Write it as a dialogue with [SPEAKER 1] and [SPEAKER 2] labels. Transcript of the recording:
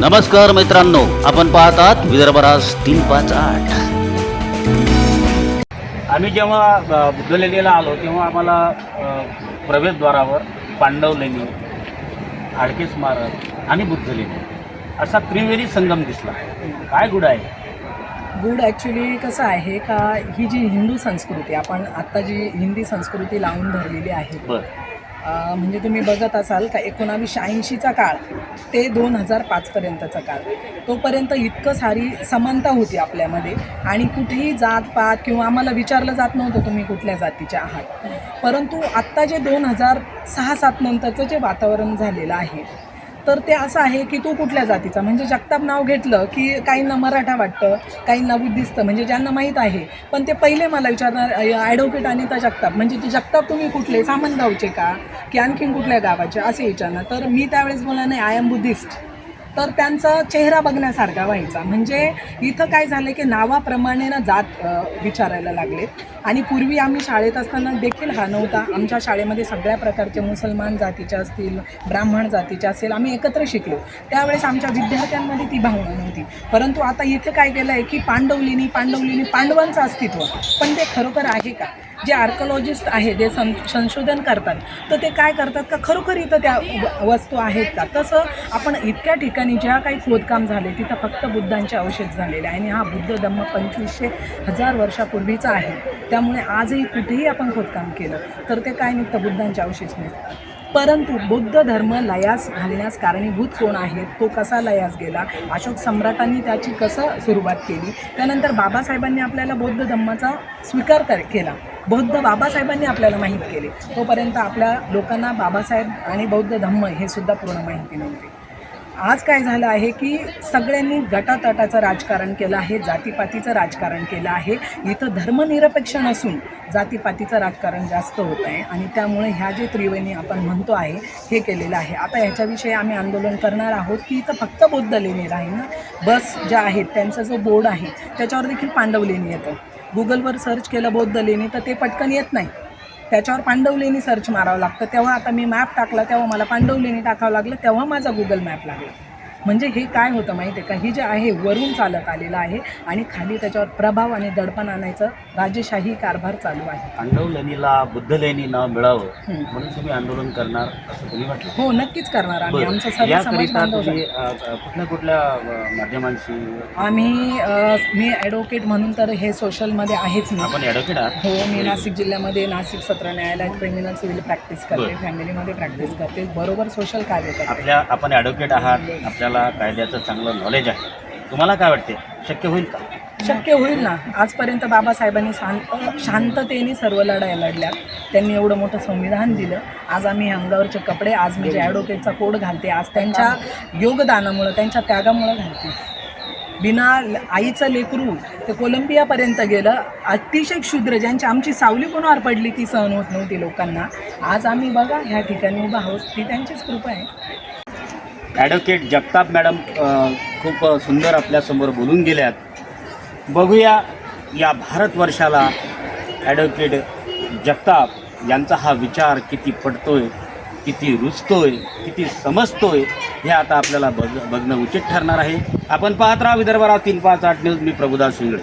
[SPEAKER 1] नमस्कार मित्रांनो आपण पाहतात विदर्भराज तीन पाच आठ.
[SPEAKER 2] आम्ही जेव्हा बुद्धलेणीला आलो तेव्हा आम्हाला अ, प्रवेशद्वारावर पांडवलेणी आडके स्मारक आणि बुद्धलेणी असा त्रिवेणी संगम दिसला. काय गुड आहे?
[SPEAKER 3] गुड ॲक्च्युली कसं आहे का ही जी हिंदू संस्कृती आपण आत्ता जी हिंदी संस्कृती लावून धरलेली आहे
[SPEAKER 2] बर.
[SPEAKER 3] म्हणजे तुम्ही बघत असाल का एकोणावीसशे ऐंशीचा काळ ते दोन हजार पाचपर्यंतचा काळ. तोपर्यंत इतकं सारी समानता होती आपल्यामध्ये आणि कुठेही जात पात किंवा आम्हाला विचारलं जात नव्हतं तुम्ही कुठल्या जातीचे आहात. परंतु आत्ता जे दोन हजार सहा सात नंतरचं जे वातावरण झालेलं आहे तर ते असं आहे की तू कुठल्या जातीचा? म्हणजे जगताप नाव घेतलं की काहींना मराठा वाटतं काहींना बुद्धिस्त म्हणजे ज्यांना माहीत आहे. पण ते पहिले मला विचारणार ॲडव्होकेट अनिता जगताप. म्हणजे ते जगताप तुम्ही कुठले? सामनगावचे का? की आणखीन कुठल्या गावाचे? असे विचारणार. तर मी त्यावेळेस बोला नाही आय एम बुद्धिस्ट तर त्यांचा चेहरा बघण्यासारखा व्हायचा. म्हणजे इथं काय झालं की नावाप्रमाणे ना जात विचारायला लागले. आणि पूर्वी आम्ही शाळेत असताना देखील हा नव्हता. आमच्या शाळेमध्ये सगळ्या प्रकारचे मुसलमान जातीचे असतील ब्राह्मण जातीचे असेल आम्ही एकत्र शिकलो. त्यावेळेस आमच्या विद्यार्थ्यांमध्ये ती भावना नव्हती. परंतु आता इथे काय केलं आहे की पांडवलिनी पांडवलिनी पांडवांचं अस्तित्व. पण ते खरोखर आहे का? जे आर्कोलॉजिस्ट आहे जे सं संशोधन करतात तर ते काय करतात का खरोखर इथं त्या व- वस्तू आहेत का? तसं आपण इतक्या ठिकाणी ज्या काही खोदकाम झाले तिथं फक्त बुद्धांचे अवशेष झालेले आहे आणि हा बुद्ध धम्म पंचवीसशे हजार वर्षापूर्वीचा आहे. त्यामुळे आजही कुठेही आपण खोदकाम केलं तर ते काय निघतं? बुद्धांचे अवशेष निघतात. परंतु बौद्ध धर्म लयास घालण्यास कारणीभूत कोण आहे? तो कसा लयास गेला? अशोक सम्राटांनी त्याची कसं सुरुवात केली? त्यानंतर बाबासाहेबांनी आपल्याला बौद्ध धम्माचा स्वीकार तर केला. बौद्ध बाबासाहेबांनी आपल्याला माहीत केले. तोपर्यंत आपल्या लोकांना बाबासाहेब आणि बौद्ध धम्म हे सुद्धा पूर्ण माहिती नव्हते. आज काय झालं आहे की सगळ्यांनी गटातटाचं राजकारण केलं आहे जातीपातीचं राजकारण केलं आहे. इथं धर्मनिरपेक्ष नसून जातीपातीचं राजकारण जास्त होत आहे आणि त्यामुळे ह्या जे त्रिवेणी आपण म्हणतो आहे हे केलेलं आहे. आता ह्याच्याविषयी आम्ही आंदोलन करणार आहोत की इथं फक्त बौद्ध लेणी राहील ना? बस ज्या आहेत त्यांचा जो बोर्ड आहे त्याच्यावर देखील पांडव लेणी येतं. गुगलवर सर्च केलं बौद्ध लेणी तर ते पटकन येत नाही. त्याच्यावर पांडवलेणी सर्च मारावं लागतं. तेव्हा आता मी मॅप टाकला तेव्हा मला पांडव लेणी टाकावं लागलं तेव्हा माझा गुगल मॅप लागला. म्हणजे हे काय होतं माहिती आहे का? ही जे आहे वरून चालत आलेलं आहे आणि खाली त्याच्यावर प्रभाव आणि दडपण आणायचं राजेशाही कारभार चालू आहे.
[SPEAKER 2] पांडवलेणीला बुद्धलेणी नाव मिळावं
[SPEAKER 3] हं.
[SPEAKER 2] म्हणून तुम्ही आंदोलन करणार असं तुम्ही म्हटलं.
[SPEAKER 3] हो नक्कीच करणार आम्ही. आमचं सर्व समाज बांधव
[SPEAKER 2] कुठल्या कुठल्या माध्यमांशी?
[SPEAKER 3] आम्ही मी ॲडव्होकेट म्हणून तर हे सोशलमध्ये आहेच मी.
[SPEAKER 2] आपण ॲडव्होकेट आहात?
[SPEAKER 3] हो मी नाशिक जिल्ह्यामध्ये नाशिक सत्र न्यायालयात क्रिमिनल सिव्हिल प्रॅक्टिस करते. फॅमिलीमध्ये प्रॅक्टिस करते बरोबर सोशल कार्य करते.
[SPEAKER 2] आपल्या आपण ॲडव्होकेट आहात आपल्याला कायद्याचं चांगलं नॉलेज आहे. तुम्हाला काय वाटते? शक्य होईल का?
[SPEAKER 3] शक्य होईल ना. आजपर्यंत बाबासाहेबांनी शांत शांततेने सर्व लढाया लढल्या. त्यांनी एवढं मोठं संविधान दिलं. आज आम्ही अंगावरचे कपडे आज मी जे ॲडव्होकेटचा कोड घालते आज त्यांच्या योगदानामुळं त्यांच्या त्यागामुळं घालते. बिना ल- आईचं लेकरू ते कोलंबियापर्यंत गेलं अतिशय क्षुद्र. ज्यांची आमची सावली कोणावर पडली ती सहन होत नव्हती लोकांना. आज आम्ही बघा ह्या ठिकाणी उभा आहोत. ती त्यांचीच कृपा आहे.
[SPEAKER 2] ॲडव्होकेट जगताप मॅडम खूप सुंदर आपल्यासमोर बोलून गेल्यात. बघूया या भारतवर्षाला ॲडव्होकेट जगताप यांचा हा विचार किती पडतोय किती रुचतोय किती समजतोय हे आता आपल्याला बघ बघणं उचित ठरणार आहे. आपण पाहत राहा विदर्भराव तीन पाच आठ न्यूज मी प्रभुदास शिंगळे.